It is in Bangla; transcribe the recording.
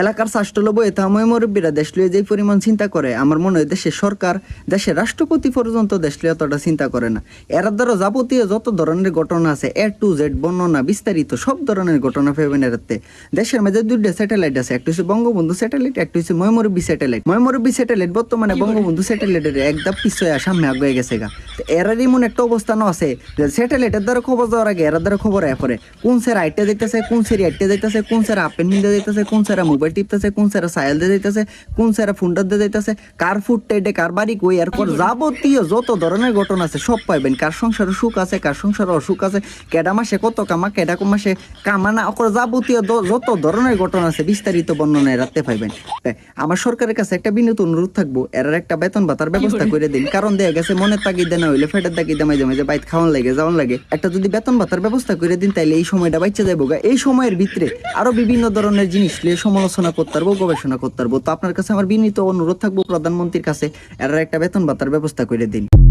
এলাকার স্বাস্থ্যলব এতাময় মুরব্বীরা দেশ লিয়ে যে পরিমাণ চিন্তা করে আমার মনে হয় দেশের সরকার দেশের রাষ্ট্রপতি পর্যন্ত দেশ লিয়ে অতটা চিন্তা করে না। এর দ্বারা যাবতীয় যত ধরনের ঘটনা আছে এ টু জেড বর্ণনা বিস্তারিত সব ধরনের ঘটনা পাবেন এরাতে। দেশের মধ্যে দুইটা স্যাটেলাইট আছে একটা হচ্ছে বঙ্গবন্ধু স্যাটেলাইট একটা হচ্ছে ময়মরব্বী স্যাটেলাইট। ময়মরব্বী স্যাটেলাইট বর্তমানে বঙ্গবন্ধু স্যাটেলাইটের একদম পিছয়ে সামনে আগে গেছে গা। তো এরার এমন একটা অবস্থানও আছে যে স্যাটেলাইটের দ্বারা খবর দেওয়ার আগে এরার দ্বারা খবর আয় পরে কোন স্যার আইটে দিতেছে কোন স্যার আইটে দিতেছে কোন স্যার আপেন নিতে দিতেছে কোন স্যার মোবাইল টিপতেছে কোন স্যার সাইল দিয়ে দিতেছে কোন স্যার ফোনটা দিয়ে দিতেছে কার ফুট টেডে কার বাড়ি কই এরপর যাবতীয় যত ধরনের ঘটনা আছে সব পাইবেন। কার সংসারে সুখ আছে কার সংসারে অসুখ আছে কেডা মাসে কত কামা কেডা মাসে কামানা অকর যাবতীয় যত ধরনের ঘটনা আছে বিস্তারিত বর্ণনায় রাখতে পাইবেন। আমার সরকারের কাছে একটা বিনীত অনুরোধ থাকব এর একটা বেতন ভাতার ব্যবস্থা করে দিন। কারণ দেখা গেছে মনের তাগিদে না হইলে ফেটের তাগিদে মাঝে মাঝে বাইত খাওয়ান লাগে যাওয়ান লাগে। একটা যদি বেতন ভাতার ব্যবস্থা করে দিন তাইলে এই সময়টা বাচ্চা যাব গা। এই সময়ের ভিতরে আরও বিভিন্ন ধরনের জিনিস নিয়ে সমালোচনা করতে পারব, গবেষণা করতে পারব। তো আপনার কাছে আমার বিনীত অনুরোধ থাকব প্রধানমন্ত্রীর কাছে, এর একটা বেতন ভাতার ব্যবস্থা করে দিন।